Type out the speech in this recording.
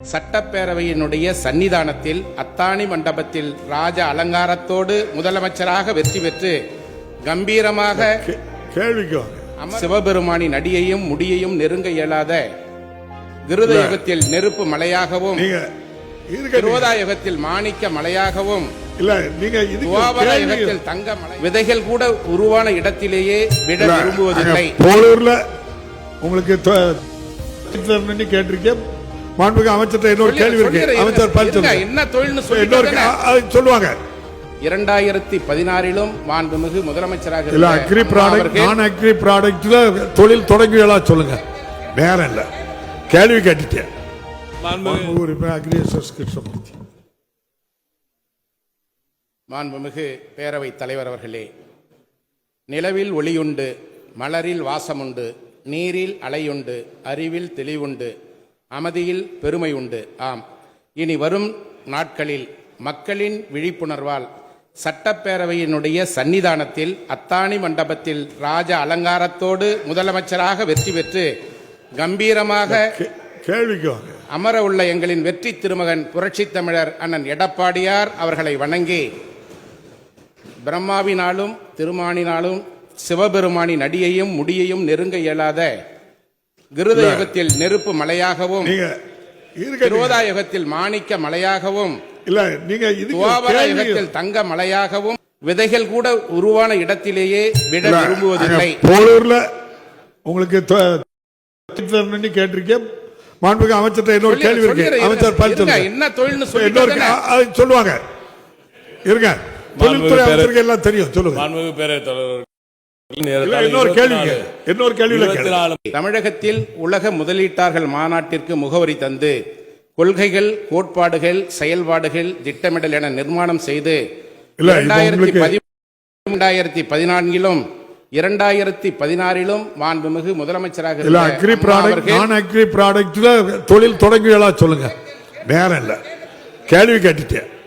சட்டப்பேரவையினுடைய சன்னிதானத்தில் அத்தானி மண்டபத்தில் ராஜ அலங்காரத்தோடு முதலமைச்சராக வெற்றி பெற்று கம்பீரமாக சிவபெருமானின் அடியையும் முடியையும் நெருங்க இயலாத கிருத யுகத்தில் நெருப்பு மலையாகவும் நீங்க இருக்க திருவோதா யுகத்தில் மாணிக்க மலையாகவும் யுகத்தில் தங்க மலை விதைகள் கூட உருவான இடத்திலேயே விட விரும்புவதில்லை. உங்களுக்கு கேட்டிருக்கேன். மாண்புக்கு அமைச்சர்கிட்ட இன்னொரு கேள்வி இருக்கு. அமைச்சர் சொல்லுங்க. என்ன தொழில்னு இன்னொரு சொல்லி சொல்லுவாங்க. இரண்டாயிரத்தி பதினாறிலும் மாண்புமிகு முதலமைச்சராக இல்ல அக்ரி ப்ராடக்ட் நான் அக்ரி ப்ராடக்ட்ல தொழில் தொடங்குவீங்களா சொல்லுங்க. நேரம் இல்ல. கேள்வி கேட்டுட்டேன். மாண்புமிகு மாண்புமிகு பேரவைத் தலைவர் அவர்களே நிலவில் ஒளியுண்டு மலரில் வாசமுண்டு நீரில் அலையுண்டு அறிவில் தெளிவுண்டு அமைதியில் பெருமை உண்டு. ஆம். இனி வரும் நாட்களில் மக்களின் விழிப்புணர்வால் சட்டப்பேரவையினுடைய சன்னிதானத்தில் அத்தானி மண்டபத்தில் ராஜ அலங்காரத்தோடு முதலமைச்சராக வெற்றி பெற்று கம்பீரமாக கேள்விக்கு அமர உள்ள எங்களின் வெற்றி திருமகன் புரட்சித் தமிழர் அண்ணன் எடப்பாடியார் அவர்களை வணங்கி பிரம்மாவினாலும் திருமானினாலும் சிவபெருமானின் அடியையும் முடியையும் நெருங்க இயலாத கிருத யுகத்தில் நெருப்பு மலையாகவும் யுகத்தில் மாணிக்க மலையாகவும் இல்ல நீங்க யுகத்தில் தங்க மலையாகவும் விதைகள் கூட உருவான இடத்திலேயே விட விரும்புவதில்லை. போலூர்ல உங்களுக்கு கேட்டிருக்கேன். மாண்புக்கு அமைச்சர்கிட்ட இன்னொரு கேள்வி இருக்கு. அமைச்சர் பதில் இருங்க, சொல்லுங்க என்ன தொழில்னு சொல்லி சொல்லுவாங்க. இருங்க. தொழில்துறை அமைச்சருக்கு எல்லாம் தெரியும். சொல்லுங்க. மாண்புமிகு பேரவைத் தலைவர் தமிழகத்தில் உலக முதலீட்டாளர்கள் மாநாட்டிற்கு முகவரி தந்து கொள்கைகள் கோட்பாடுகள் செயல்பாடுகள் திட்டமிடல் என நிர்மாணம் செய்து இரண்டாயிரத்தி பதினான்கிலும் இரண்டாயிரத்தி பதினாறிலும் மாண்புமிகு முதலமைச்சராக தொழில் தொடங்குவீங்களா சொல்லுங்க. நேரம் இல்ல. கேள்வி கேட்டுட்டேன்.